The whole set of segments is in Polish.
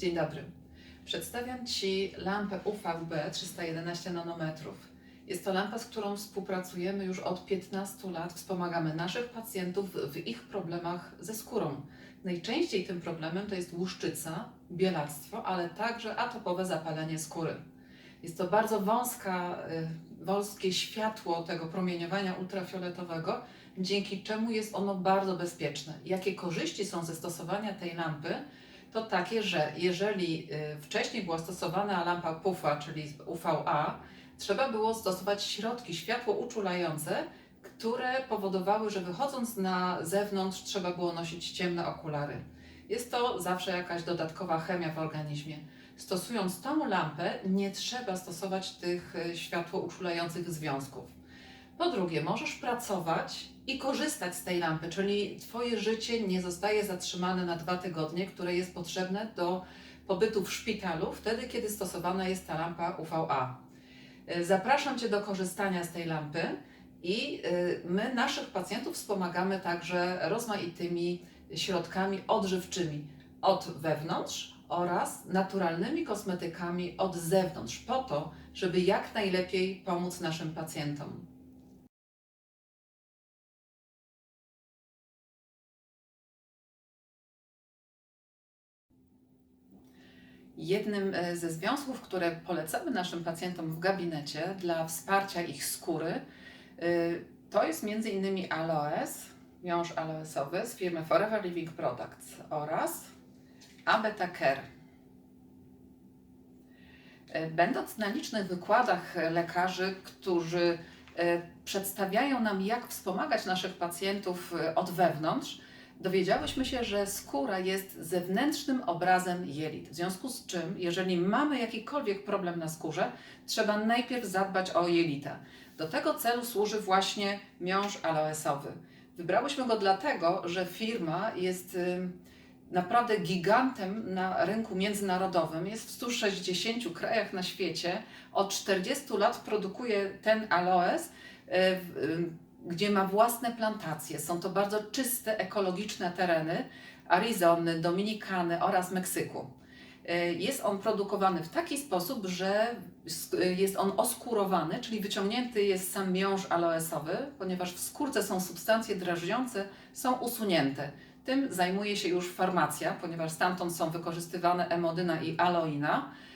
Dzień dobry. Przedstawiam Ci lampę UVB 311 nanometrów. Jest to lampa, z którą współpracujemy już od 15 lat. Wspomagamy naszych pacjentów w ich problemach ze skórą. Najczęściej tym problemem to jest łuszczyca, bielactwo, ale także atopowe zapalenie skóry. Jest to bardzo wąska, y, wąskie światło tego promieniowania ultrafioletowego, dzięki czemu jest ono bardzo bezpieczne. Jakie korzyści są ze stosowania tej lampy? To takie, że jeżeli y, wcześniej była stosowana lampa PUFA, czyli UVA, trzeba było stosować środki światło uczulające, które powodowały, że wychodząc na zewnątrz trzeba było nosić ciemne okulary. Jest to zawsze jakaś dodatkowa chemia w organizmie. Stosując tą lampę, nie trzeba stosować tych y, światło uczulających związków. Po drugie, możesz pracować i korzystać z tej lampy, czyli Twoje życie nie zostaje zatrzymane na dwa tygodnie, które jest potrzebne do pobytu w szpitalu, wtedy kiedy stosowana jest ta lampa UVA. Y, Zapraszam Cię do korzystania z tej lampy i y, my naszych pacjentów wspomagamy także rozmaitymi środkami odżywczymi od wewnątrz oraz naturalnymi kosmetykami od zewnątrz, po to, żeby jak najlepiej pomóc naszym pacjentom. Jednym e, ze związków, które polecamy naszym pacjentom w gabinecie dla wsparcia ich skóry, y, to jest m.in. aloes, miąższ aloesowy z firmy Forever Living Products oraz Abeta Care. E, Będąc na licznych wykładach e, lekarzy, którzy e, przedstawiają nam, jak wspomagać naszych pacjentów e, od wewnątrz, dowiedziałyśmy się, że skóra jest zewnętrznym obrazem jelit. W związku z czym, jeżeli mamy jakikolwiek problem na skórze, trzeba najpierw zadbać o jelita. Do tego celu służy właśnie miąższ aloesowy. Wybrałyśmy go dlatego, że firma jest ym, naprawdę gigantem na rynku międzynarodowym. Jest w 160 krajach na świecie. Od 40 lat produkuje ten aloes, y, ym, gdzie ma własne plantacje. Są to bardzo czyste, ekologiczne tereny Arizony, Dominikany oraz Meksyku. Y, Jest on produkowany w taki sposób, że jest on oskurowany, czyli wyciągnięty jest sam miąższ aloesowy, ponieważ w skórce są substancje drażniące, są usunięte. Tym zajmuje się już farmacja, ponieważ stamtąd są wykorzystywane emodyna i aloina e,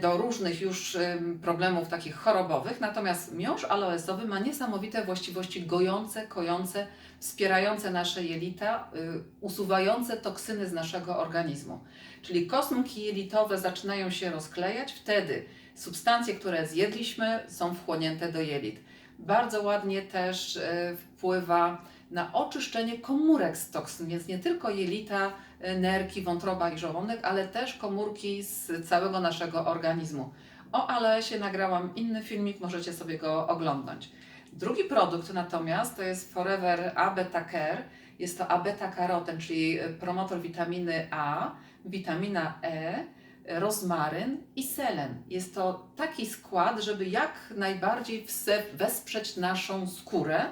do różnych już em, problemów takich chorobowych. Natomiast miąższ aloesowy ma niesamowite właściwości gojące, kojące, wspierające nasze jelita, y, usuwające toksyny z naszego organizmu. Czyli kosmki jelitowe zaczynają się rozklejać, wtedy substancje, które zjedliśmy, są wchłonięte do jelit. Bardzo ładnie też e, wpływa na oczyszczenie komórek z toksyn, więc nie tylko jelita, e, nerki, wątroba i żołądek, ale też komórki z całego naszego organizmu. O aloesie nagrałam inny filmik, możecie sobie go oglądnąć. Drugi produkt natomiast to jest Forever A Beta Care. Jest to abeta-karoten, czyli e, promotor witaminy A, witamina E, rozmaryn i selen. Jest to taki skład, żeby jak najbardziej wesprzeć naszą skórę,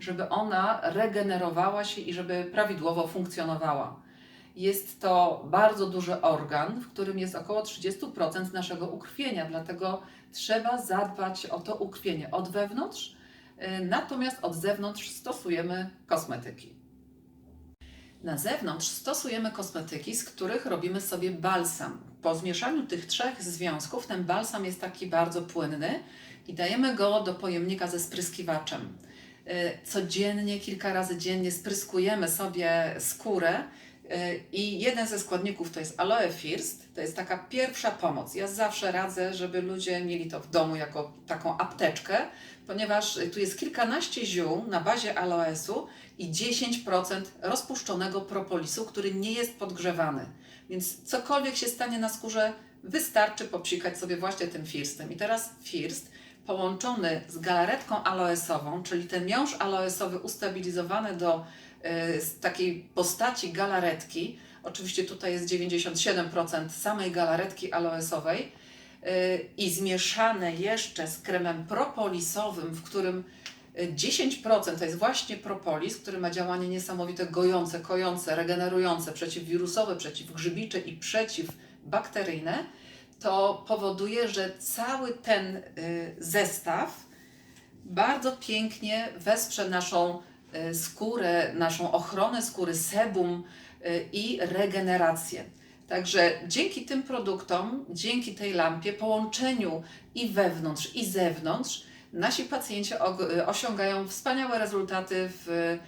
żeby ona regenerowała się i żeby prawidłowo funkcjonowała. Jest to bardzo duży organ, w którym jest około 30% naszego ukrwienia, dlatego trzeba zadbać o to ukrwienie od wewnątrz, y, natomiast od zewnątrz stosujemy kosmetyki. Na zewnątrz stosujemy kosmetyki, z których robimy sobie balsam. Po zmieszaniu tych trzech związków ten balsam jest taki bardzo płynny i dajemy go do pojemnika ze spryskiwaczem. Y, Codziennie, kilka razy dziennie spryskujemy sobie skórę i jeden ze składników to jest aloe first, to jest taka pierwsza pomoc. Ja zawsze radzę, żeby ludzie mieli to w domu jako taką apteczkę, ponieważ tu jest kilkanaście ziół na bazie aloesu i 10% rozpuszczonego propolisu, który nie jest podgrzewany. Więc cokolwiek się stanie na skórze, wystarczy popsikać sobie właśnie tym firstem. I teraz first połączony z galaretką aloesową, czyli ten miąższ aloesowy ustabilizowany do z takiej postaci galaretki, oczywiście tutaj jest 97% samej galaretki aloesowej, y, i zmieszane jeszcze z kremem propolisowym, w którym y, 10% to jest właśnie propolis, który ma działanie niesamowite gojące, kojące, regenerujące, przeciwwirusowe, przeciwgrzybicze i bakteryjne, to powoduje, że cały ten zestaw bardzo pięknie wesprze naszą skórę, naszą ochronę skóry, sebum y, i regenerację. Także dzięki tym produktom, dzięki tej lampie, połączeniu i wewnątrz, i zewnątrz, nasi pacjenci y, osiągają wspaniałe rezultaty w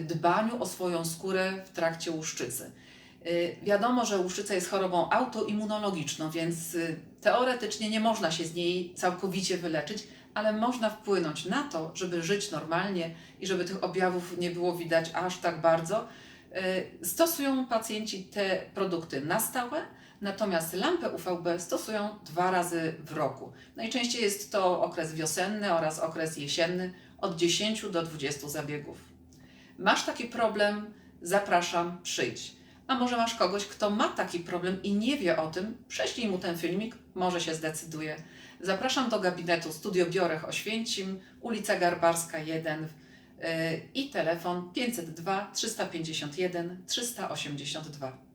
dbaniu o swoją skórę w trakcie łuszczycy. Wiadomo, że łuszczyca jest chorobą autoimmunologiczną, więc teoretycznie nie można się z niej całkowicie wyleczyć, ale można wpłynąć na to, żeby żyć normalnie i żeby tych objawów nie było widać aż tak bardzo. Y, Stosują pacjenci te produkty na stałe, natomiast lampę UVB stosują dwa razy w roku. Najczęściej jest to okres wiosenny oraz okres jesienny od 10 do 20 zabiegów. Masz taki problem? Zapraszam, przyjdź. A może masz kogoś, kto ma taki problem i nie wie o tym? Prześlij mu ten filmik, może się zdecyduje. Zapraszam do gabinetu Studio Biorech Oświęcim, ulica Garbarska 1 yy, i telefon 502 351 382.